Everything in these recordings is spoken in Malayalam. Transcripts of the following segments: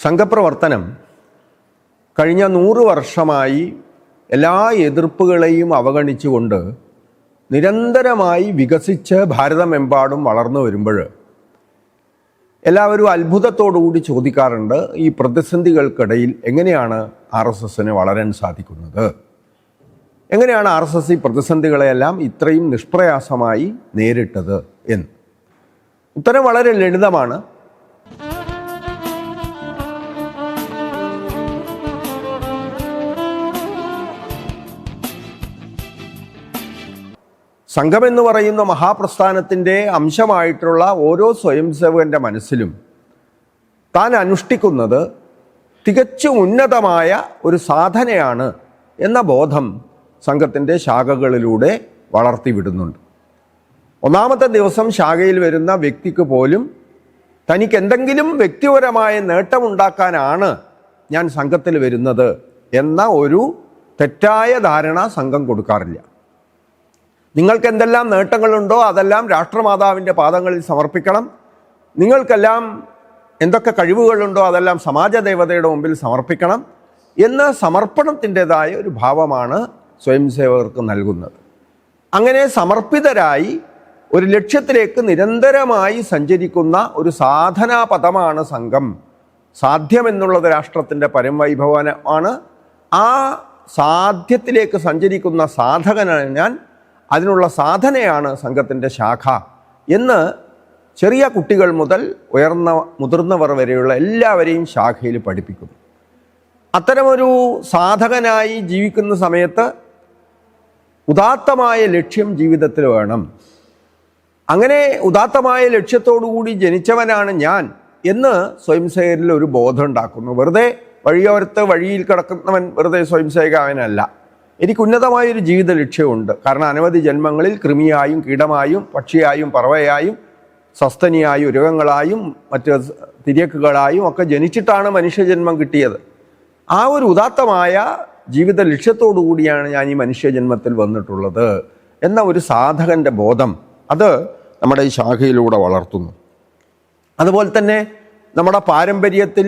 സംഘപ്രവർത്തനം കഴിഞ്ഞ നൂറ് വർഷമായി എല്ലാ എതിർപ്പുകളെയും അവഗണിച്ചുകൊണ്ട് നിരന്തരമായി വികസിച്ച് ഭാരതമെമ്പാടും വളർന്നു വരുമ്പോൾ എല്ലാവരും അത്ഭുതത്തോടുകൂടി ചോദിക്കാറുണ്ട് ഈ പ്രതിസന്ധികൾക്കിടയിൽ എങ്ങനെയാണ് ആർ എസ് എസിന് വളരാൻ സാധിക്കുന്നത്? എങ്ങനെയാണ് ആർ എസ് എസ് ഈ പ്രതിസന്ധികളെയെല്ലാം ഇത്രയും നിഷ്പ്രയാസമായി നേരിട്ടത് എന്ന്? ഉത്തരം വളരെ ലളിതമാണ്. സംഘം എന്ന് പറയുന്ന മഹാപ്രസ്ഥാനത്തിന്റെ അംശമായിട്ടുള്ള ഓരോ സ്വയംസേവകന്റെ മനസ്സിലും താൻ അനുഷ്ഠിക്കുന്നത് തികച്ചും ഉന്നതമായ ഒരു സാധനയാണ് എന്ന ബോധം സംഘത്തിന്റെ ശാഖകളിലൂടെ വളർത്തിവിടുന്നുണ്ട്. ഒന്നാമത്തെ ദിവസം ശാഖയിൽ വരുന്ന വ്യക്തിക്ക് പോലും തനിക്ക് എന്തെങ്കിലും വ്യക്തിപരമായ നേട്ടമുണ്ടാക്കാനാണ് ഞാൻ സംഘത്തിൽ വരുന്നത് എന്ന ഒരു തെറ്റായ ധാരണ സംഘം കൊടുക്കാറില്ല. നിങ്ങൾക്ക് എന്തെല്ലാം നേട്ടങ്ങളുണ്ടോ അതെല്ലാം രാഷ്ട്രമാതാവിന്റെ പാദങ്ങളിൽ സമർപ്പിക്കണം. നിങ്ങൾക്കെല്ലാം എന്തൊക്കെ കഴിവുകളുണ്ടോ അതെല്ലാം സമാജ ദേവതയുടെ മുമ്പിൽ സമർപ്പിക്കണം എന്ന സമർപ്പണത്തിന്റെതായ ഒരു ഭാവമാണ് സ്വയം സേവകർക്ക് നൽകുന്നത്. അങ്ങനെ സമർപ്പിതരായി ഒരു ലക്ഷ്യത്തിലേക്ക് നിരന്തരമായി സഞ്ചരിക്കുന്ന ഒരു സാധനാ പദമാണ് സംഘം. സാധ്യമെന്നുള്ളത് രാഷ്ട്രത്തിന്റെ പരംവൈഭവനമാണ് ആ സാധ്യത്തിലേക്ക് സഞ്ചരിക്കുന്ന സാധകനാണ് ഞാൻ അതിനുള്ള സാധനയാണ് സംഘത്തിന്റെ ശാഖ എന്ന് ചെറിയ കുട്ടികൾ മുതൽ ഉയർന്ന മുതിർന്നവർ വരെയുള്ള എല്ലാവരെയും ശാഖയിൽ പഠിപ്പിക്കുന്നു. അത്തരമൊരു സാധകനായി ജീവിക്കുന്ന സമയത്ത് ഉദാത്തമായ ലക്ഷ്യം ജീവിതത്തിൽ വേണം. അങ്ങനെ ഉദാത്തമായ ലക്ഷ്യത്തോടുകൂടി ജനിച്ചവനാണ് ഞാൻ എന്ന് സ്വയംസേകരിൽ ഒരു ബോധം ഉണ്ടാക്കുന്നു. വെറുതെ വഴിയോരത്ത് വഴിയിൽ കിടക്കുന്നവൻ വെറുതെ സ്വയംസേവകനല്ല എനിക്ക് ഉന്നതമായൊരു ജീവിത ലക്ഷ്യമുണ്ട്. കാരണം അനവധി ജന്മങ്ങളിൽ കൃമിയായും കീടമായും പക്ഷിയായും പറവയായും സസ്തനിയായും രോഗങ്ങളായും മറ്റ് തിരിയക്കുകളായും ഒക്കെ ജനിച്ചിട്ടാണ് മനുഷ്യജന്മം കിട്ടിയത്. ആ ഒരു ഉദാത്തമായ ജീവിത ലക്ഷ്യത്തോടു കൂടിയാണ് ഞാൻ ഈ മനുഷ്യജന്മത്തിൽ വന്നിട്ടുള്ളത് എന്ന ഒരു സാധകന്റെ ബോധം അത് നമ്മുടെ ഈ ശാഖയിലൂടെ വളർത്തുന്നു. അതുപോലെ തന്നെ നമ്മുടെ പാരമ്പര്യത്തിൽ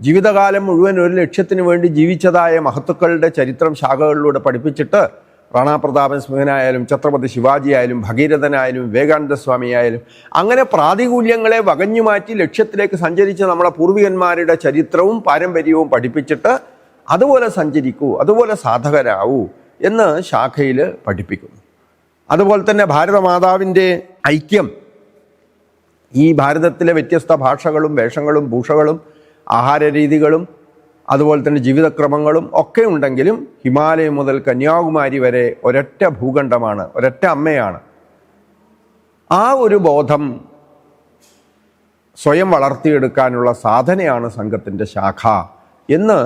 ജീവിതകാലം മുഴുവൻ ഒരു ലക്ഷ്യത്തിന് വേണ്ടി ജീവിച്ചതായ മഹത്തുക്കളുടെ ചരിത്രം ശാഖകളിലൂടെ പഠിപ്പിച്ചിട്ട് റാണാ പ്രതാപൻ സ്മിഹനായാലും ഛത്രപതി ശിവാജി ആയാലും ഭഗീരഥനായാലും വിവേകാനന്ദ സ്വാമി ആയാലും അങ്ങനെ പ്രാതികൂല്യങ്ങളെ വകഞ്ഞു മാറ്റി ലക്ഷ്യത്തിലേക്ക് സഞ്ചരിച്ച നമ്മളെ പൂർവികന്മാരുടെ ചരിത്രവും പാരമ്പര്യവും പഠിപ്പിച്ചിട്ട് അതുപോലെ സഞ്ചരിക്കൂ അതുപോലെ സാധകരാവൂ എന്ന് ശാഖയിൽ പഠിപ്പിക്കുന്നു. അതുപോലെ തന്നെ ഭാരതമാതാവിന്റെ ഐക്യം. ഈ ഭാരതത്തിലെ വ്യത്യസ്ത ഭാഷകളും വേഷങ്ങളും ഭൂഷകളും ആഹാര രീതികളും അതുപോലെ തന്നെ ജീവിതക്രമങ്ങളും ഒക്കെ ഉണ്ടെങ്കിലും ഹിമാലയം മുതൽ കന്യാകുമാരി വരെ ഒരൊറ്റ ഭൂഖണ്ഡമാണ് ഒരൊറ്റ അമ്മയാണ്. ആ ഒരു ബോധം സ്വയം വളർത്തിയെടുക്കാനുള്ള സാധനയാണ് സംഘത്തിന്റെ ശാഖ എന്ന്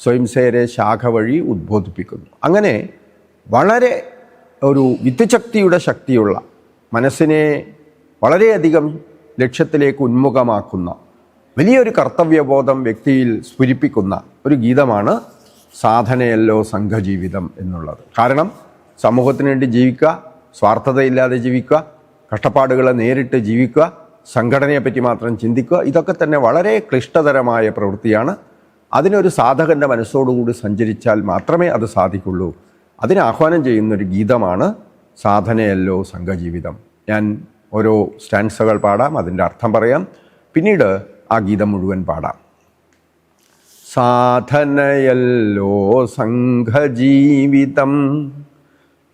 സ്വയംസേരെ ശാഖ വഴി ഉദ്ബോധിപ്പിക്കുന്നു. അങ്ങനെ വളരെ ഒരു വിത്തുശക്തിയുടെ ശക്തിയുള്ള മനസ്സിനെ വളരെയധികം ലക്ഷ്യത്തിലേക്ക് ഉന്മുഖമാക്കുന്ന വലിയൊരു കർത്തവ്യബോധം വ്യക്തിയിൽ സ്ഫുരിപ്പിക്കുന്ന ഒരു ഗീതമാണ് സാധനയല്ലോ സംഘജീവിതം എന്നുള്ളത്. കാരണം സമൂഹത്തിന് വേണ്ടി ജീവിക്കുക സ്വാർത്ഥതയില്ലാതെ ജീവിക്കുക കഷ്ടപ്പാടുകളെ നേരിട്ട് ജീവിക്കുക സംഘടനയെപ്പറ്റി മാത്രം ചിന്തിക്കുക ഇതൊക്കെ തന്നെ വളരെ ക്ലിഷ്ടതരമായ പ്രവൃത്തിയാണ്. അതിനൊരു സാധകന്റെ മനസ്സോടുകൂടി സഞ്ചരിച്ചാൽ മാത്രമേ അത് സാധിക്കുള്ളൂ. അതിനെ ആഹ്വാനം ചെയ്യുന്നൊരു ഗീതമാണ് സാധനയല്ലോ സംഘജീവിതം. ഞാൻ ഓരോ സ്റ്റാൻസകൾ പാടാം അതിന്റെ അർത്ഥം പറയാം. പിന്നീട് ആ ഗീതം മുഴുവൻ പാടാം. സാധനയല്ലോ സംഘജീവിതം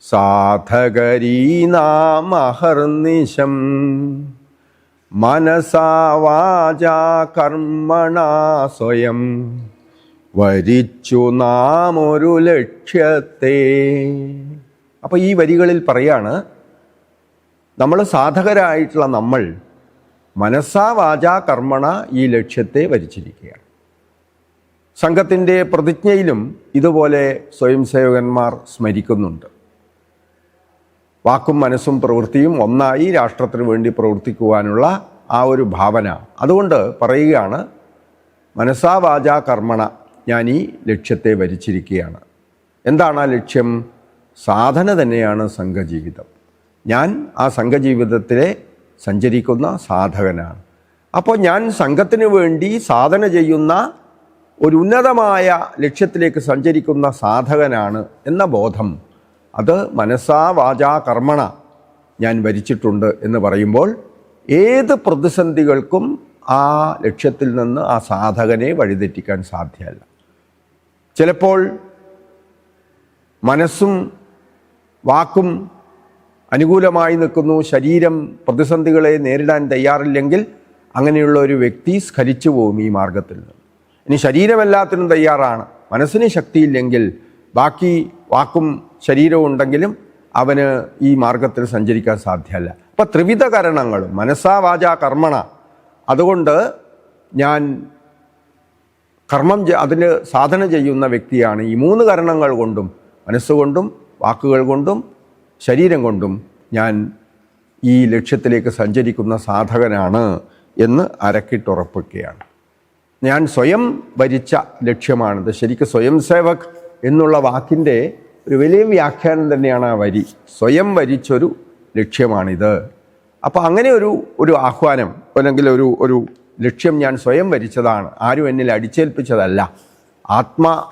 സാധകരീനാമഹർനിശം മനസാ വാചാ കർമ്മണ സ്വയം വരിച്ചു നാം ഒരു ലക്ഷ്യത്തെ. അപ്പോൾ ഈ വരികളിൽ പറയാണ് നമ്മൾ സാധകരായിട്ടുള്ള നമ്മൾ മനസ്സാ വാചാ കർമ്മണ ഈ ലക്ഷ്യത്തെ വരിച്ചിരിക്കുകയാണ്. സംഘത്തിന്റെ പ്രതിജ്ഞയിലും ഇതുപോലെ സ്വയം സേവകന്മാർ സ്മരിക്കുന്നുണ്ട്. വാക്കും മനസ്സും പ്രവൃത്തിയും ഒന്നായി രാഷ്ട്രത്തിന് വേണ്ടി പ്രവർത്തിക്കുവാനുള്ള ആ ഒരു ഭാവന. അതുകൊണ്ട് പറയുകയാണ് മനസ്സാ വാചാ കർമ്മണ ഞാൻ ഈ ലക്ഷ്യത്തെ വരിച്ചിരിക്കുകയാണ്. എന്താണ് ആ ലക്ഷ്യം? സാധന തന്നെയാണ് സംഘജീവിതം. ഞാൻ ആ സംഘജീവിതത്തിലെ സഞ്ചരിക്കുന്ന സാധകനാണ്. അപ്പോൾ ഞാൻ സംഘത്തിന് വേണ്ടി സാധന ചെയ്യുന്ന ഒരു ഉന്നതമായ ലക്ഷ്യത്തിലേക്ക് സഞ്ചരിക്കുന്ന സാധകനാണ് എന്ന ബോധം. അത് മനസ്സാ വാചാ കർമ്മണ ഞാൻ വരിച്ചിട്ടുണ്ട് എന്ന് പറയുമ്പോൾ ഏത് പ്രതിസന്ധികൾക്കും ആ ലക്ഷ്യത്തിൽ നിന്ന് ആ സാധകനെ വഴിതെറ്റിക്കാൻ സാധ്യമല്ല ചിലപ്പോൾ മനസ്സും വാക്കും അനുകൂലമായി നിൽക്കുന്നു. ശരീരം പ്രതിസന്ധികളെ നേരിടാൻ തയ്യാറില്ലെങ്കിൽ അങ്ങനെയുള്ള ഒരു വ്യക്തി സ്ഖലിച്ചു പോകും ഈ മാർഗത്തിൽ ഇനി ശരീരമെല്ലാത്തിനും തയ്യാറാണ്. മനസ്സിന് ശക്തിയില്ലെങ്കിൽ ബാക്കി വാക്കും ശരീരവും ഉണ്ടെങ്കിലും അവന് ഈ മാർഗത്തിൽ സഞ്ചരിക്കാൻ സാധ്യമല്ല. അപ്പം ത്രിവിധ കരണങ്ങളും മനസ്സാ വാച കർമ്മണ. അതുകൊണ്ട് ഞാൻ കർമ്മം അതിന് സാധന ചെയ്യുന്ന വ്യക്തിയാണ് ഈ മൂന്ന് കരണങ്ങൾ കൊണ്ടും മനസ്സുകൊണ്ടും വാക്കുകൾ കൊണ്ടും ശരീരം കൊണ്ടും ഞാൻ ഈ ലക്ഷ്യത്തിലേക്ക് സഞ്ചരിക്കുന്ന സാധകനാണ് എന്ന് അരക്കിട്ടുറപ്പിക്കുകയാണ്. ഞാൻ സ്വയം ഭരിച്ച ലക്ഷ്യമാണിത്. ശരിക്കും സ്വയം സേവക് എന്നുള്ള വാക്കിന്റെ ഒരു വലിയ വ്യാഖ്യാനം തന്നെയാണ് ആ വരി. സ്വയം വരിച്ചൊരു ലക്ഷ്യമാണിത്. അപ്പോൾ അങ്ങനെ ഒരു ഒരു ആഹ്വാനം അല്ലെങ്കിൽ ഒരു ഒരു ലക്ഷ്യം ഞാൻ സ്വയം വരിച്ചതാണ് ആരും എന്നിൽ അടിച്ചേൽപ്പിച്ചതല്ല. ആത്മ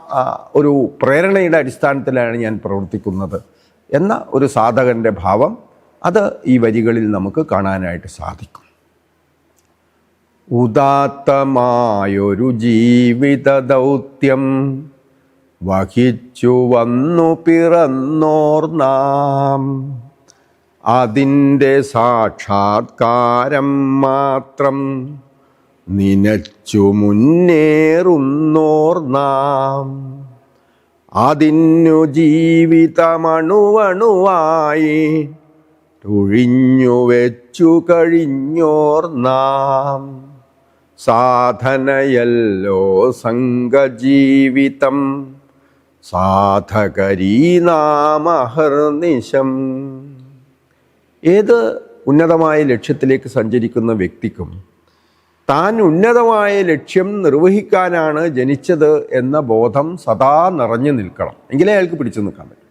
ഒരു പ്രേരണയുടെ അടിസ്ഥാനത്തിലാണ് ഞാൻ പ്രവർത്തിക്കുന്നത്. എന്ന ഒരു സാധകന്റെ ഭാവം അത് ഈ വരികളിൽ നമുക്ക് കാണാനായിട്ട് സാധിക്കും. ഉദാത്തമായൊരു ജീവിത ദൗത്യം വഹിച്ചു വന്നു പിറന്നോർ നാം. അതിന്റെ സാക്ഷാത്കാരം മാത്രം നിനച്ചു മുന്നേറുന്നോർ നാം. അതിനു ജീവിതമണുവണുവായി തുഴിഞ്ഞുവെച്ചു കഴിഞ്ഞോർ നാം സാധനയല്ലോ സംഘജീവിതം സാധകരീ നാമഹർനിശം. ഏത് ഉന്നതമായ ലക്ഷ്യത്തിലേക്ക് സഞ്ചരിക്കുന്ന വ്യക്തിക്കും താൻ ഉന്നതമായ ലക്ഷ്യം നിർവഹിക്കാനാണ് ജനിച്ചത് എന്ന ബോധം സദാ നിറഞ്ഞു നിൽക്കണം. എങ്കിലേ അയാൾക്ക് പിടിച്ചു നിൽക്കാൻ പറ്റും.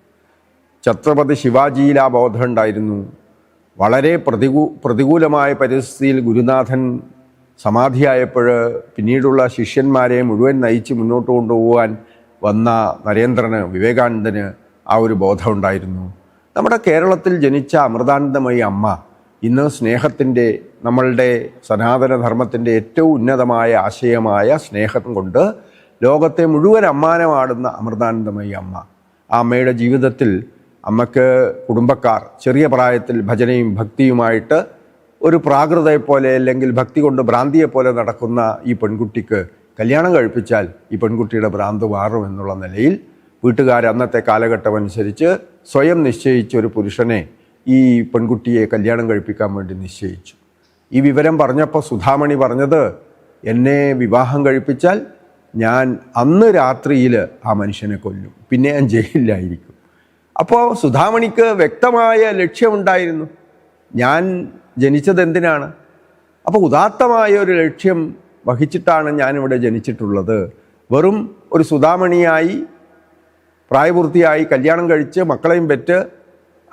ഛത്രപതി ശിവാജിയിൽ ആ ബോധം ഉണ്ടായിരുന്നു. വളരെ പ്രതികൂ പ്രതികൂലമായ പരിസ്ഥിതിയിൽ ഗുരുനാഥൻ സമാധിയായപ്പോൾ പിന്നീടുള്ള ശിഷ്യന്മാരെ മുഴുവൻ നയിച്ച് മുന്നോട്ട് കൊണ്ടുപോകാൻ വന്ന നരേന്ദ്രന് വിവേകാനന്ദന് ആ ഒരു ബോധം ഉണ്ടായിരുന്നു. നമ്മുടെ കേരളത്തിൽ ജനിച്ച അമൃതാനന്ദമയി അമ്മ ഇന്ന് സ്നേഹത്തിന്റെ നമ്മളുടെ സനാതനധർമ്മത്തിന്റെ ഏറ്റവും ഉന്നതമായ ആശയമായ സ്നേഹം കൊണ്ട് ലോകത്തെ മുഴുവൻ അമ്മാനമാടുന്ന അമൃതാനന്ദമയി അമ്മ. ആ അമ്മയുടെ ജീവിതത്തിൽ അമ്മയ്ക്ക് കുടുംബക്കാർ ചെറിയ പ്രായത്തിൽ ഭജനയും ഭക്തിയുമായിട്ട് ഒരു പ്രാകൃതയെപ്പോലെ അല്ലെങ്കിൽ ഭക്തി കൊണ്ട് ഭ്രാന്തിയെപ്പോലെ നടക്കുന്ന ഈ പെൺകുട്ടിക്ക് കല്യാണം കഴിപ്പിച്ചാൽ ഈ പെൺകുട്ടിയുടെ ഭ്രാന്ത് മാറും എന്നുള്ള നിലയിൽ വീട്ടുകാർ അന്നത്തെ കാലഘട്ടം അനുസരിച്ച് സ്വയം നിശ്ചയിച്ച ഒരു പുരുഷനെ ഈ പെൺകുട്ടിയെ കല്യാണം കഴിപ്പിക്കാൻ വേണ്ടി നിശ്ചയിച്ചു. ഈ വിവരം പറഞ്ഞപ്പോൾ സുധാമണി പറഞ്ഞത് എന്നെ വിവാഹം കഴിപ്പിച്ചാൽ ഞാൻ അന്ന് രാത്രിയിൽ ആ മനുഷ്യനെ കൊല്ലും. പിന്നെ ഞാൻ ജയിലിലായിരിക്കും. അപ്പോൾ സുധാമണിക്ക് വ്യക്തമായ ലക്ഷ്യമുണ്ടായിരുന്നു. ഞാൻ ജനിച്ചത് എന്തിനാണ്? അപ്പോൾ ഉദാത്തമായ ഒരു ലക്ഷ്യം വഹിച്ചിട്ടാണ് ഞാനിവിടെ ജനിച്ചിട്ടുള്ളത്. വെറും ഒരു സുധാമണിയായി പ്രായപൂർത്തിയായി കല്യാണം കഴിച്ച് മക്കളെയും പെറ്റ്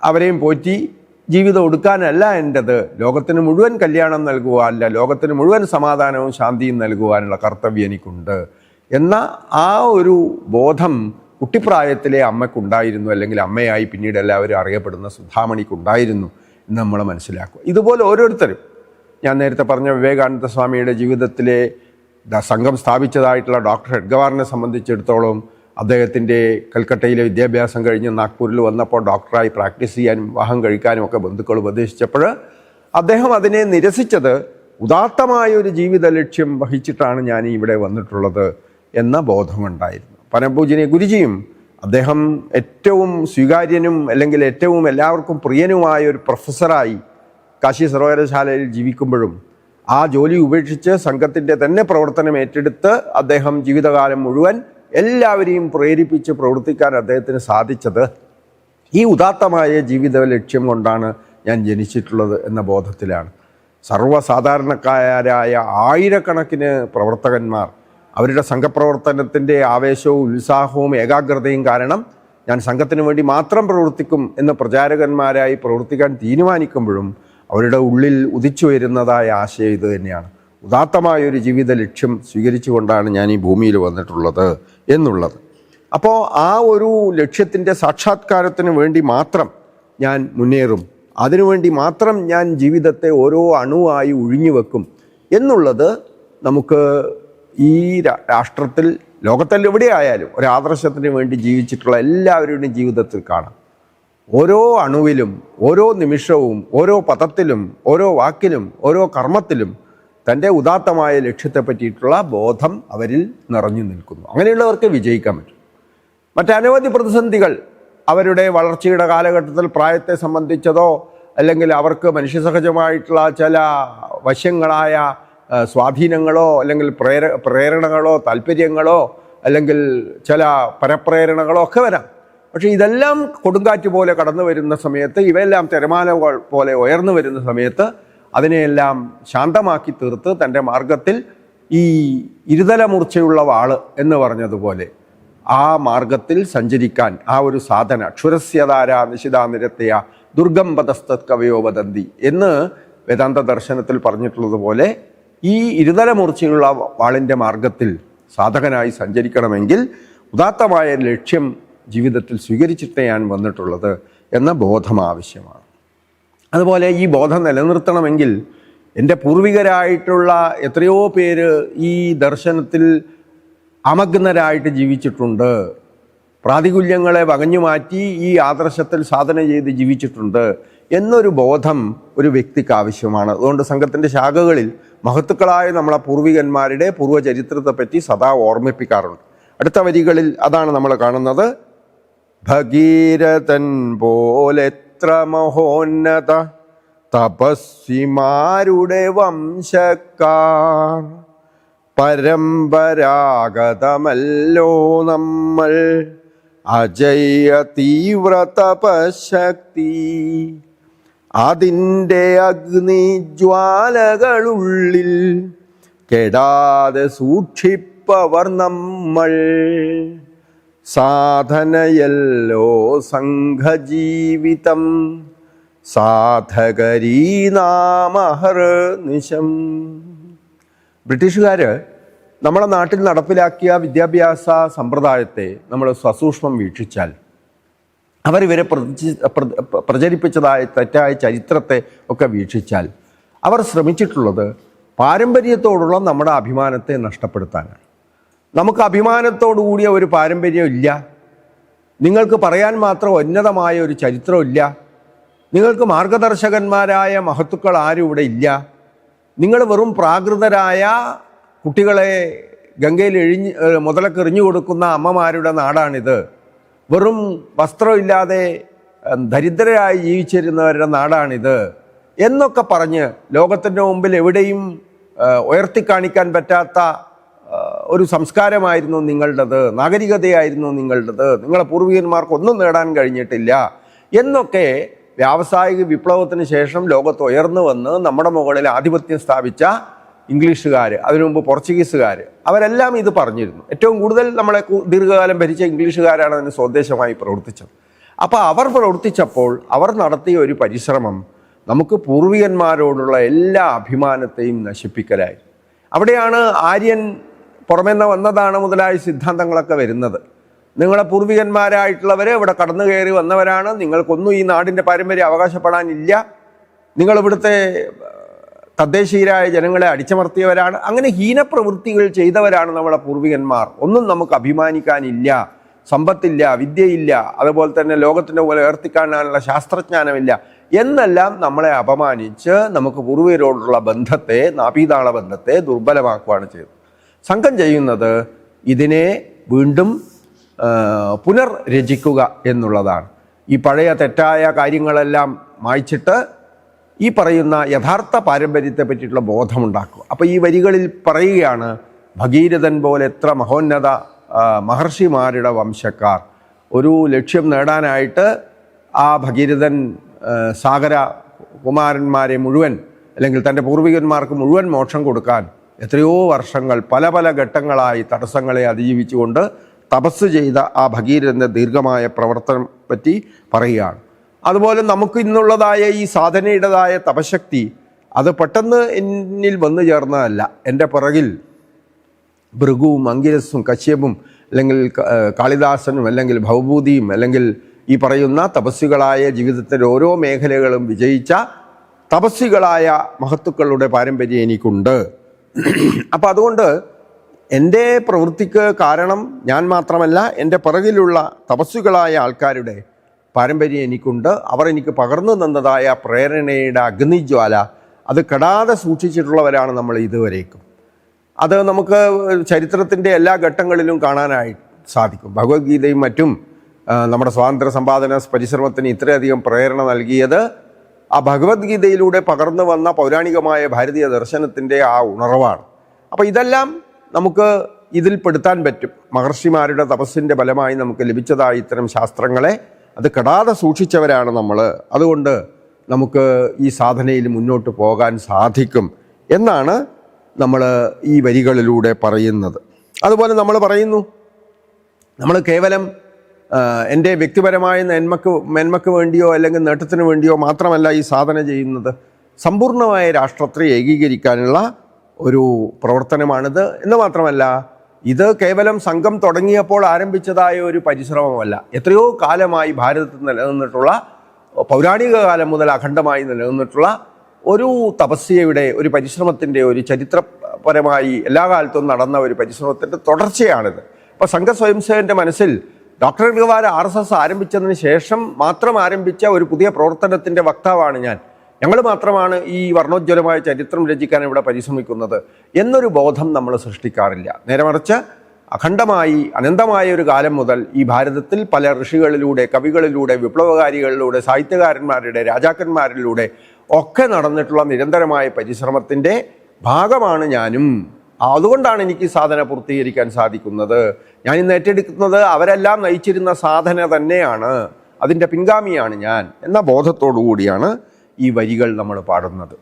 അവരെയും പോറ്റി ജീവിതം ഒടുക്കാനല്ല എന്റെത് ലോകത്തിന് മുഴുവൻ കല്യാണം നൽകുവാനല്ല ലോകത്തിന് മുഴുവൻ സമാധാനവും ശാന്തിയും നൽകുവാനുള്ള കർത്തവ്യം എനിക്കുണ്ട്. എന്ന ആ ഒരു ബോധം കുട്ടിപ്രായത്തിലെ അമ്മയ്ക്കുണ്ടായിരുന്നു അല്ലെങ്കിൽ അമ്മയായി പിന്നീട് എല്ലാവരും അറിയപ്പെടുന്ന സുധാമണിക്കുണ്ടായിരുന്നു എന്ന് നമ്മൾ മനസ്സിലാക്കുക. ഇതുപോലെ ഓരോരുത്തരും ഞാൻ നേരത്തെ പറഞ്ഞ വിവേകാനന്ദ സ്വാമിയുടെ ജീവിതത്തിലെ സംഘം സ്ഥാപിച്ചതായിട്ടുള്ള ഡോക്ടർ ഹെഡ്ഗവാറിനെ സംബന്ധിച്ചിടത്തോളം അദ്ദേഹത്തിന്റെ കൽക്കട്ടയിലെ വിദ്യാഭ്യാസം കഴിഞ്ഞ് നാഗ്പൂരിൽ വന്നപ്പോൾ ഡോക്ടറായി പ്രാക്ടീസ് ചെയ്യാനും വിവാഹം കഴിക്കാനും ഒക്കെ ബന്ധുക്കൾ ഉപദേശിച്ചപ്പോൾ അദ്ദേഹം അതിനെ നിരസിച്ചത് ഉദാത്തമായ ഒരു ജീവിത ലക്ഷ്യം വഹിച്ചിട്ടാണ് ഞാൻ ഇവിടെ വന്നിട്ടുള്ളത് എന്ന ബോധമുണ്ടായിരുന്നു. പരംപൂജനീയ ഗുരുജിയും അദ്ദേഹം ഏറ്റവും സ്വീകാര്യനും അല്ലെങ്കിൽ ഏറ്റവും എല്ലാവർക്കും പ്രിയനുമായ ഒരു പ്രൊഫസറായി കാശി സർവകലാശാലയിൽ ജീവിക്കുമ്പോഴും ആ ജോലി ഉപേക്ഷിച്ച് സംഘത്തിന്റെ തന്നെ പ്രവർത്തനം ഏറ്റെടുത്ത് അദ്ദേഹം ജീവിതകാലം മുഴുവൻ എല്ലാവരെയും പ്രേരിപ്പിച്ച് പ്രവർത്തിക്കാൻ അദ്ദേഹത്തിന് സാധിച്ചത് ഈ ഉദാത്തമായ ജീവിത ലക്ഷ്യം കൊണ്ടാണ് ഞാൻ ജനിച്ചിട്ടുള്ളത് എന്ന ബോധത്തിലാണ്. സർവസാധാരണക്കാരായ ആയിരക്കണക്കിന് പ്രവർത്തകന്മാർ അവരുടെ സംഘപ്രവർത്തനത്തിന്റെ ആവേശവും ഉത്സാഹവും ഏകാഗ്രതയും കാരണം ഞാൻ സംഘത്തിന് വേണ്ടി മാത്രം പ്രവർത്തിക്കും എന്ന് പ്രചാരകന്മാരായി പ്രവർത്തിക്കാൻ തീരുമാനിക്കുമ്പോഴും അവരുടെ ഉള്ളിൽ ഉദിച്ചു വരുന്നതായ ആശയം ഇത് തന്നെയാണ്. ഉദാത്തമായൊരു ജീവിത ലക്ഷ്യം സ്വീകരിച്ചുകൊണ്ടാണ് ഞാൻ ഈ ഭൂമിയിൽ വന്നിട്ടുള്ളത് എന്നുള്ളത്. അപ്പോൾ ആ ഒരു ലക്ഷ്യത്തിന്റെ സാക്ഷാത്കാരത്തിന് വേണ്ടി മാത്രം ഞാൻ മുന്നേറും. അതിനുവേണ്ടി മാത്രം ഞാൻ ജീവിതത്തെ ഓരോ അണുവായി ഒഴിഞ്ഞു വെക്കും എന്നുള്ളത് നമുക്ക് ഈ രാഷ്ട്രത്തിൽ ലോകത്തിൽ എവിടെ ആയാലും ഒരു ആദർശത്തിന് വേണ്ടി ജീവിച്ചിട്ടുള്ള എല്ലാവരുടെയും ജീവിതത്തിൽ കാണാം. ഓരോ അണുവിലും ഓരോ നിമിഷവും ഓരോ പദത്തിലും ഓരോ വാക്കിലും ഓരോ കർമ്മത്തിലും തന്റെ ഉദാത്തമായ ലക്ഷ്യത്തെ പറ്റിയിട്ടുള്ള ബോധം അവരിൽ നിറഞ്ഞു നിൽക്കുന്നു. അങ്ങനെയുള്ളവർക്ക് വിജയിക്കാൻ പറ്റും. മറ്റനവധി പ്രതിസന്ധികൾ അവരുടെ വളർച്ചയുടെ കാലഘട്ടത്തിൽ പ്രായത്തെ സംബന്ധിച്ചതോ അല്ലെങ്കിൽ അവർക്ക് മനുഷ്യസഹജമായിട്ടുള്ള ചില വശങ്ങളായ സ്വാധീനങ്ങളോ അല്ലെങ്കിൽ പ്രേര പ്രേരണകളോ താല്പര്യങ്ങളോ അല്ലെങ്കിൽ ചില പരപ്രേരണകളോ ഒക്കെ വരാം. പക്ഷേ ഇതെല്ലാം കൊടുങ്കാറ്റ് പോലെ കടന്നു വരുന്ന സമയത്ത് ഇവയെല്ലാം തിരമാലകൾ പോലെ ഉയർന്നു വരുന്ന സമയത്ത് അതിനെയെല്ലാം ശാന്തമാക്കി തീർത്ത് തന്റെ മാർഗത്തിൽ ഈ ഇരുതല മൂർച്ചയുള്ള വാൾ എന്ന് പറഞ്ഞതുപോലെ ആ മാർഗത്തിൽ സഞ്ചരിക്കാൻ ആ ഒരു സാധന ക്ഷുരസ്യതാര നിശിതാ നിരത്തിയ ദുർഗം പദസ്ഥ കവയോ വദന്തി എന്ന് വേദാന്ത ദർശനത്തിൽ പറഞ്ഞിട്ടുള്ളതുപോലെ ഈ ഇരുതല മൂർച്ചയുള്ള വാളിന്റെ മാർഗത്തിൽ സാധകനായി സഞ്ചരിക്കണമെങ്കിൽ ഉദാത്തമായ ലക്ഷ്യം ജീവിതത്തിൽ സ്വീകരിച്ചിട്ടേ ഞാൻ വന്നിട്ടുള്ളത് എന്ന ബോധം ആവശ്യമാണ്. അതുപോലെ ഈ ബോധം നിലനിർത്തണമെങ്കിൽ എന്റെ പൂർവികരായിട്ടുള്ള എത്രയോ പേര് ഈ ദർശനത്തിൽ അമഗ്നരായിട്ട് ജീവിച്ചിട്ടുണ്ട്. പ്രാതികൂല്യങ്ങളെ വകഞ്ഞു മാറ്റി ഈ ആദർശത്തിൽ സാധന ചെയ്ത് ജീവിച്ചിട്ടുണ്ട് എന്നൊരു ബോധം ഒരു വ്യക്തിക്ക് ആവശ്യമാണ്. അതുകൊണ്ട് സംഘത്തിന്റെ ശാഖകളിൽ മഹത്തുക്കളായ നമ്മളെ പൂർവികന്മാരുടെ പൂർവചരിത്രത്തെപ്പറ്റി സദാ ഓർമ്മിപ്പിക്കാറുണ്ട്. അടുത്ത വരികളിൽ അതാണ് നമ്മൾ കാണുന്നത്. ഭഗീരഥൻ പോലെത്ര മഹോന്നത തപസ്വിമാരുടെ വംശക്കാർ. പരമ്പരാഗതമല്ലോ നമ്മൾ. അജയ തീവ്ര തപശക്തി. അതിന്റെ അഗ്നിജ്വാലകളുള്ളിൽ കെടാതെ സൂക്ഷിപ്പവർ നമ്മൾ. സാധനയല്ലോ സംഘജീവിതം സാധകരീ നാമഹർ നിശം. ബ്രിട്ടീഷുകാർ നമ്മുടെ നാട്ടിൽ നടപ്പിലാക്കിയ വിദ്യാഭ്യാസ സമ്പ്രദായത്തെ നമ്മൾ സസൂക്ഷ്മം വീക്ഷിച്ചാൽ അവരിവരെ പ്രചി- പ്ര- പ്രചരിപ്പിച്ചതായ തെറ്റായ ചരിത്രത്തെ ഒക്കെ വീക്ഷിച്ചാൽ അവർ ശ്രമിച്ചിട്ടുള്ളത് പാരമ്പര്യത്തോടുള്ള നമ്മുടെ അഭിമാനത്തെ നഷ്ടപ്പെടുത്താനാണ്. നമുക്ക് അഭിമാനത്തോടു കൂടിയ ഒരു പാരമ്പര്യം ഇല്ല. നിങ്ങൾക്ക് പറയാൻ മാത്രം ഉന്നതമായ ഒരു ചരിത്രമില്ല നിങ്ങൾക്ക് മാർഗദർശകന്മാരായ മഹത്തുക്കൾ ആരും ഇവിടെ ഇല്ല. നിങ്ങൾ വെറും പ്രാകൃതരായ കുട്ടികളെ ഗംഗയിൽ എഴിഞ്ഞ് മുതലക്കെറിഞ്ഞു കൊടുക്കുന്ന അമ്മമാരുടെ നാടാണിത്. വെറും വസ്ത്രമില്ലാതെ ദരിദ്രരായി ജീവിച്ചിരുന്നവരുടെ നാടാണിത്. എന്നൊക്കെ പറഞ്ഞ് ലോകത്തിന്റെ മുമ്പിൽ എവിടെയും ഉയർത്തിക്കാണിക്കാൻ പറ്റാത്ത ഒരു സംസ്കാരമായിരുന്നു നിങ്ങളുടേത് നാഗരികതയായിരുന്നു നിങ്ങളുടേത് നിങ്ങളെ പൂർവികന്മാർക്ക് ഒന്നും നേടാൻ കഴിഞ്ഞിട്ടില്ല എന്നൊക്കെ വ്യാവസായിക വിപ്ലവത്തിന് ശേഷം ലോകത്ത് ഉയർന്നു വന്ന് നമ്മുടെ മുകളിൽ ആധിപത്യം സ്ഥാപിച്ച ഇംഗ്ലീഷുകാർ അതിനു മുമ്പ് പോർച്ചുഗീസുകാർ അവരെല്ലാം ഇത് പറഞ്ഞിരുന്നു. ഏറ്റവും കൂടുതൽ നമ്മളെ ദീർഘകാലം ഭരിച്ച ഇംഗ്ലീഷുകാരാണ് അതിന് സ്വദേശമായി പ്രവർത്തിച്ചത്. അപ്പോൾ അവർ പ്രവർത്തിച്ചപ്പോൾ അവർ നടത്തിയ ഒരു പരിശ്രമം നമുക്ക് പൂർവികന്മാരോടുള്ള എല്ലാ അഭിമാനത്തെയും നശിപ്പിക്കലായി. അവിടെയാണ് ആര്യൻ പുറമെന്ന് വന്നതാണ് മുതലായ സിദ്ധാന്തങ്ങളൊക്കെ വരുന്നത്. നിങ്ങളെ പൂർവികന്മാരായിട്ടുള്ളവർ ഇവിടെ കടന്നു കയറി വന്നവരാണ്. നിങ്ങൾക്കൊന്നും ഈ നാടിന്റെ പാരമ്പര്യം അവകാശപ്പെടാനില്ല. നിങ്ങൾ ഇവിടുത്തെ തദ്ദേശീയരായ ജനങ്ങളെ അടിച്ചമർത്തിയവരാണ്. അങ്ങനെ ഹീനപ്രവൃത്തികൾ ചെയ്തവരാണ് നമ്മളെ പൂർവികന്മാർ. ഒന്നും നമുക്ക് അഭിമാനിക്കാനില്ല. സമ്പത്തില്ല വിദ്യയില്ല അതുപോലെ തന്നെ ലോകത്തിന്റെ പോലെ ഉയർത്തിക്കാണാനുള്ള ശാസ്ത്രജ്ഞാനമില്ല. എന്നെല്ലാം നമ്മളെ അപമാനിച്ച് നമുക്ക് പൂർവികരോടുള്ള ബന്ധത്തെ നാപീതാള ബന്ധത്തെ ദുർബലമാക്കുകയാണ് ചെയ്തത്. സംഘം ചെയ്യുന്നത് ഇതിനെ വീണ്ടും പുനർരചിക്കുക എന്നുള്ളതാണ്. ഈ പഴയ തെറ്റായ കാര്യങ്ങളെല്ലാം മായ്ച്ചിട്ട് ഈ പറയുന്ന യഥാർത്ഥ പാരമ്പര്യത്തെ പറ്റിയിട്ടുള്ള ബോധമുണ്ടാക്കുക. അപ്പോൾ ഈ വരികളിൽ പറയുകയാണ് ഭഗീരഥൻ പോലെ എത്ര മഹോന്നത മഹർഷിമാരുടെ വംശക്കാർ. ഒരു ലക്ഷ്യം നേടാനായിട്ട് ആ ഭഗീരഥൻ സാഗര കുമാരന്മാരെ മുഴുവൻ അല്ലെങ്കിൽ തന്റെ പൂർവികന്മാർക്ക് മുഴുവൻ മോക്ഷം കൊടുക്കാൻ എത്രയോ വർഷങ്ങൾ പല പല ഘട്ടങ്ങളായി തടസ്സങ്ങളെ അതിജീവിച്ചുകൊണ്ട് തപസ് ചെയ്ത ആ ഭഗീരഥന്റെ ദീർഘമായ പ്രവർത്തനം പറ്റി പറയുകയാണ്. അതുപോലെ നമുക്ക് ഇന്നുള്ളതായ ഈ സാധനയുടേതായ തപശക്തി അത് പെട്ടെന്ന് എന്നിൽ വന്നു ചേർന്നതല്ല. എന്റെ പിറകിൽ ഭൃഗുവും അങ്കിരസും കശ്യപും അല്ലെങ്കിൽ കാളിദാസനും അല്ലെങ്കിൽ ഭവഭൂതിയും അല്ലെങ്കിൽ ഈ പറയുന്ന തപസ്വികളായ ജീവിതത്തിന്റെ ഓരോ മേഖലകളും വിജയിച്ച തപസ്വികളായ മഹത്തുക്കളുടെ പാരമ്പര്യം എനിക്കുണ്ട്. അപ്പം അതുകൊണ്ട് എന്റെ പ്രവൃത്തിക്ക് കാരണം ഞാൻ മാത്രമല്ല എന്റെ പിറകിലുള്ള തപസ്സുകളായ ആൾക്കാരുടെ പാരമ്പര്യം എനിക്കുണ്ട്. അവർ എനിക്ക് പകർന്നു തന്നതായ പ്രേരണയുടെ അഗ്നിജ്വാല അത് കെടാതെ സൂക്ഷിച്ചിട്ടുള്ളവരാണ് നമ്മൾ ഇതുവരേക്കും. അത് നമുക്ക് ചരിത്രത്തിന്റെ എല്ലാ ഘട്ടങ്ങളിലും കാണാനായി സാധിക്കും. ഭഗവത്ഗീതയും മറ്റും നമ്മുടെ സ്വാതന്ത്ര്യ സമ്പാദന പരിശ്രമത്തിന് ഇത്രയധികം പ്രേരണ നൽകിയത് ആ ഭഗവത്ഗീതയിലൂടെ പകർന്നു വന്ന പൗരാണികമായ ഭാരതീയ ദർശനത്തിന്റെ ആ ഉണർവാണ്. അപ്പോൾ ഇതെല്ലാം നമുക്ക് ഇതിൽ പെടുത്താൻ പറ്റും. മഹർഷിമാരുടെ തപസ്സിന്റെ ഫലമായി നമുക്ക് ലഭിച്ചതായ ഇത്തരം ശാസ്ത്രങ്ങളെ അത് കെടാതെ സൂക്ഷിച്ചവരാണ് നമ്മൾ അതുകൊണ്ട് നമുക്ക് ഈ സാധനയിൽ മുന്നോട്ട് പോകാൻ സാധിക്കും എന്നാണ് നമ്മൾ ഈ വരികളിലൂടെ പറയുന്നത്. അതുപോലെ നമ്മൾ പറയുന്നു നമ്മൾ കേവലം എന്റെ വ്യക്തിപരമായ നന്മക്ക് മേന്മക്ക് വേണ്ടിയോ അല്ലെങ്കിൽ നേട്ടത്തിന് വേണ്ടിയോ മാത്രമല്ല ഈ സാധന ചെയ്യുന്നത് സമ്പൂർണമായ രാഷ്ട്രത്തെ ഏകീകരിക്കാനുള്ള ഒരു പ്രവർത്തനമാണിത്. എന്ന് മാത്രമല്ല ഇത് കേവലം സംഘം തുടങ്ങിയപ്പോൾ ആരംഭിച്ചതായ ഒരു പരിശ്രമമല്ല. എത്രയോ കാലമായി ഭാരതത്തിൽ നിലനിന്നിട്ടുള്ള പൗരാണിക കാലം മുതൽ അഖണ്ഡമായി നിലനിന്നിട്ടുള്ള ഒരു തപസ്യയുടെ ഒരു പരിശ്രമത്തിന്റെ ഒരു ചരിത്രപരമായി എല്ലാ കാലത്തും നടന്ന ഒരു പരിശ്രമത്തിന്റെ തുടർച്ചയാണിത്. അപ്പോൾ സംഘ സ്വയംസേവന്റെ മനസ്സിൽ ഡോക്ടർ ഗവാര ആർ എസ് എസ് ആരംഭിച്ചതിന് ശേഷം മാത്രം ആരംഭിച്ച ഒരു പുതിയ പ്രവർത്തനത്തിന്റെ വക്താവാണ് ഞാൻ. ഞങ്ങൾ മാത്രമാണ് ഈ വർണോജ്വലമായ ചരിത്രം രചിക്കാൻ ഇവിടെ പരിശ്രമിക്കുന്നത് എന്നൊരു ബോധം നമ്മൾ സൃഷ്ടിക്കാറില്ല. നേരെ മറിച്ച് അഖണ്ഡമായി അനന്തമായ ഒരു കാലം മുതൽ ഈ ഭാരതത്തിൽ പല ഋഷികളിലൂടെ കവികളിലൂടെ വിപ്ലവകാരികളിലൂടെ സാഹിത്യകാരന്മാരുടെ രാജാക്കന്മാരിലൂടെ ഒക്കെ നടന്നിട്ടുള്ള നിരന്തരമായ പരിശ്രമത്തിന്റെ ഭാഗമാണ് ഞാനും. അതുകൊണ്ടാണ് എനിക്ക് സാധന പൂർത്തീകരിക്കാൻ സാധിക്കുന്നത്. ഞാൻ ഇന്ന് ഏറ്റെടുക്കുന്നത് അവരെല്ലാം നയിച്ചിരുന്ന സാധന തന്നെയാണ്. അതിന്റെ പിൻഗാമിയാണ് ഞാൻ എന്ന ബോധത്തോടു കൂടിയാണ് ഈ വരികൾ നമ്മൾ പാടുന്നത്.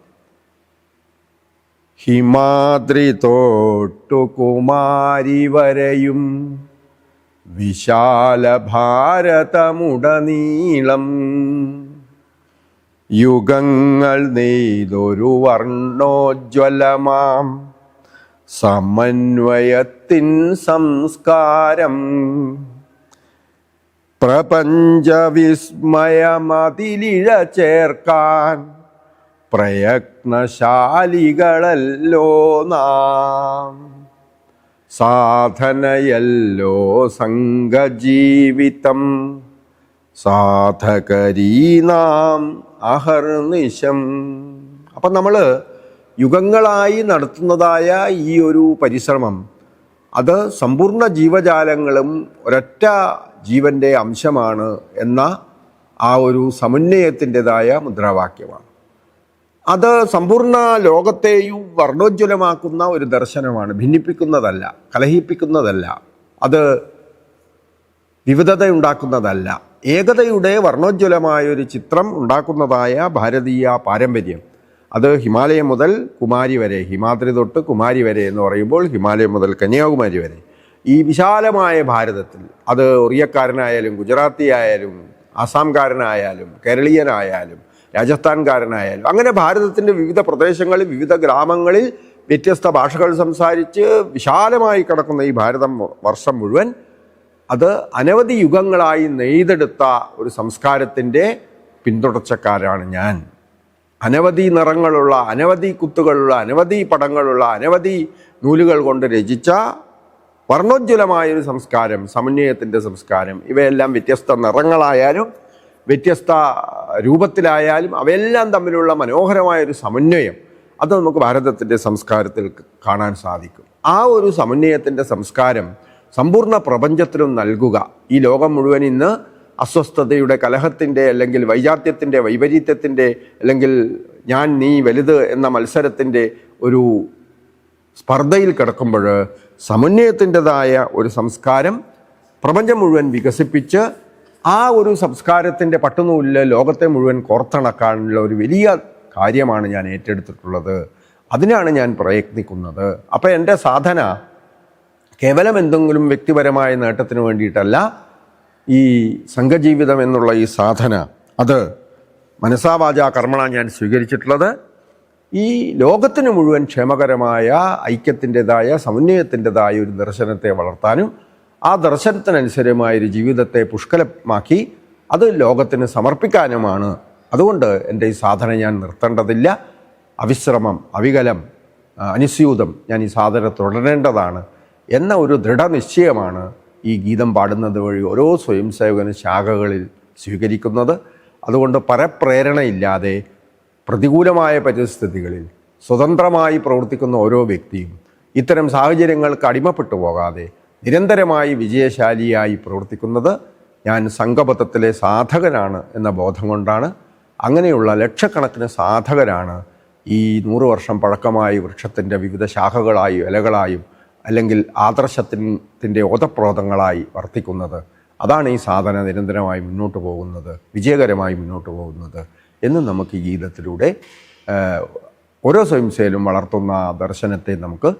ഹിമാദ്രി തോട്ടുകുമാരി വരെയും വിശാല ഭാരതമുടനീളം യുഗങ്ങൾ നെയ്തൊരു വർണോജ്വലമാം. സമന്വയത്തിൻ സംസ്കാരം. പ്രപഞ്ചവിസ്മയമതിലിഴ ചേർക്കാൻ പ്രയത്നശാലികളല്ലോ നാം. സാധനയല്ലോ സംഘജീവിതം. സാധകരീ നാം അഹർനിശം. അപ്പം നമ്മൾ യുഗങ്ങളായി നടത്തുന്നതായ ഈ ഒരു പരിശ്രമം അത് സമ്പൂർണ ജീവജാലങ്ങളും ഒരൊറ്റ ജീവന്റെ അംശമാണ് എന്ന ആ ഒരു സമന്വയത്തിന്റെതായ മുദ്രാവാക്യമാണ്. അത് സമ്പൂർണ ലോകത്തെയും വർണോജ്വലമാക്കുന്ന ഒരു ദർശനമാണ് ഭിന്നിപ്പിക്കുന്നതല്ല കലഹിപ്പിക്കുന്നതല്ല അത് വിവിധതയുണ്ടാക്കുന്നതല്ല. ഏകതയുടെ വർണോജ്വലമായൊരു ചിത്രം ഉണ്ടാക്കുന്നതായ ഭാരതീയ പാരമ്പര്യം. അത് ഹിമാലയം മുതൽ കുമാരി വരെ ഹിമാദ്രി തൊട്ട് കുമാരി വരെ എന്ന് പറയുമ്പോൾ ഹിമാലയം മുതൽ കന്യാകുമാരി വരെ. ഈ വിശാലമായ ഭാരതത്തിൽ അത് ഒറിയക്കാരനായാലും ഗുജറാത്തി ആയാലും ആസാംകാരനായാലും കേരളീയനായാലും രാജസ്ഥാൻകാരനായാലും അങ്ങനെ ഭാരതത്തിന്റെ വിവിധ പ്രദേശങ്ങളിൽ വിവിധ ഗ്രാമങ്ങളിൽ വ്യത്യസ്ത ഭാഷകൾ സംസാരിച്ച് വിശാലമായി കിടക്കുന്ന ഈ ഭാരതം വർഷം മുഴുവൻ അത് അനവധി യുഗങ്ങളായി നെയ്തെടുത്ത ഒരു സംസ്കാരത്തിന്റെ പിന്തുടർച്ചക്കാരാണ് ഞാൻ. അനവധി നിറങ്ങളുള്ള അനവധി കുത്തുകളുള്ള അനവധി പടങ്ങളുള്ള അനവധി നൂലുകൾ കൊണ്ട് രചിച്ച വർണോജ്വലമായൊരു സംസ്കാരം സമന്വയത്തിന്റെ സംസ്കാരം. ഇവയെല്ലാം വ്യത്യസ്ത നിറങ്ങളായാലും വ്യത്യസ്ത രൂപത്തിലായാലും അവയെല്ലാം തമ്മിലുള്ള മനോഹരമായൊരു സമന്വയം അത് നമുക്ക് ഭാരതത്തിന്റെ സംസ്കാരത്തിൽ കാണാൻ സാധിക്കും. ആ ഒരു സമന്വയത്തിന്റെ സംസ്കാരം സമ്പൂർണ പ്രപഞ്ചത്തിലും നൽകുക. ഈ ലോകം മുഴുവൻ ഇന്ന് അസ്വസ്ഥതയുടെ കലഹത്തിന്റെ അല്ലെങ്കിൽ വൈജാത്യത്തിന്റെ വൈപരീത്യത്തിന്റെ അല്ലെങ്കിൽ ഞാൻ നീ വലുത് എന്ന മത്സരത്തിന്റെ ഒരു സ്പർദ്ധയിൽ കിടക്കുമ്പോൾ സമന്വയത്തിന്റെതായ ഒരു സംസ്കാരം പ്രപഞ്ചം മുഴുവൻ വികസിപ്പിച്ച് ആ ഒരു സംസ്കാരത്തിന്റെ പട്ടുനൂലിൽ ലോകത്തെ മുഴുവൻ കോർത്തിണക്കാനുള്ള ഒരു വലിയ കാര്യമാണ് ഞാൻ ഏറ്റെടുത്തിട്ടുള്ളത്. അതിനാണ് ഞാൻ പ്രയത്നിക്കുന്നത്. അപ്പോൾ എന്റെ സാധന കേവലം എന്തെങ്കിലും വ്യക്തിപരമായ നേട്ടത്തിന് വേണ്ടിയിട്ടല്ല ഈ സംഘജീവിതം എന്നുള്ള ഈ സാധന അത് മനസാവാച കർമ്മണ ഞാൻ സ്വീകരിച്ചിട്ടുള്ളത്. ഈ ലോകത്തിന് മുഴുവൻ ക്ഷേമകരമായ ഐക്യത്തിന്റെതായ സമന്വയത്തിന്റെതായ ഒരു ദർശനത്തെ വളർത്താനും ആ ദർശനത്തിനനുസരമായ ഒരു ജീവിതത്തെ പുഷ്കലമാക്കി അത് ലോകത്തിന് സമർപ്പിക്കാനുമാണ്. അതുകൊണ്ട് എന്റെ ഈ സാധന ഞാൻ നിർത്തേണ്ടതില്ല. അവിശ്രമം അവികലം അനുസ്യൂതം ഞാൻ ഈ സാധന തുടരേണ്ടതാണ് എന്ന ഒരു ദൃഢനിശ്ചയമാണ് ഈ ഗീതം പാടുന്നത് വഴി ഓരോ സ്വയം സേവകനും ശാഖകളിൽ സ്വീകരിക്കുന്നത്. അതുകൊണ്ട് പരപ്രേരണയില്ലാതെ പ്രതികൂലമായ പരിസ്ഥിതികളിൽ സ്വതന്ത്രമായി പ്രവർത്തിക്കുന്ന ഓരോ വ്യക്തിയും ഇത്തരം സാഹചര്യങ്ങൾക്ക് അടിമപ്പെട്ടു പോകാതെ നിരന്തരമായി വിജയശാലിയായി പ്രവർത്തിക്കുന്നത് ഞാൻ സംഘപഥത്തിലെ സാധകനാണ് എന്ന ബോധം കൊണ്ടാണ്. അങ്ങനെയുള്ള ലക്ഷക്കണക്കിന് സാധകരാണ് ഈ നൂറ് വർഷം പഴക്കമായി വൃക്ഷത്തിന്റെ വിവിധ ശാഖകളായും ഇലകളായും അല്ലെങ്കിൽ ആദർശത്തിന്റെ ഓതപ്രോതങ്ങളായി വർത്തിക്കുന്നത്. അതാണ് ഈ സാധന നിരന്തരമായി മുന്നോട്ട് പോകുന്നത് വിജയകരമായി മുന്നോട്ട് പോകുന്നത് എന്ന് നമുക്ക് ഈ ഗീതത്തിലൂടെ ഓരോ സ്വയംസേലും വളർത്തുന്ന ദർശനത്തെ നമുക്ക്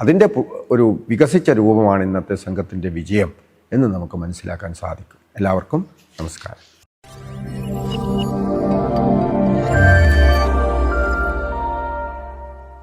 അതിന്റെ ഒരു വികസിച്ച രൂപമാണ് ഇന്നത്തെ സംഘത്തിന്റെ വിജയം എന്ന് നമുക്ക് മനസ്സിലാക്കാൻ സാധിക്കും. എല്ലാവർക്കും നമസ്കാരം.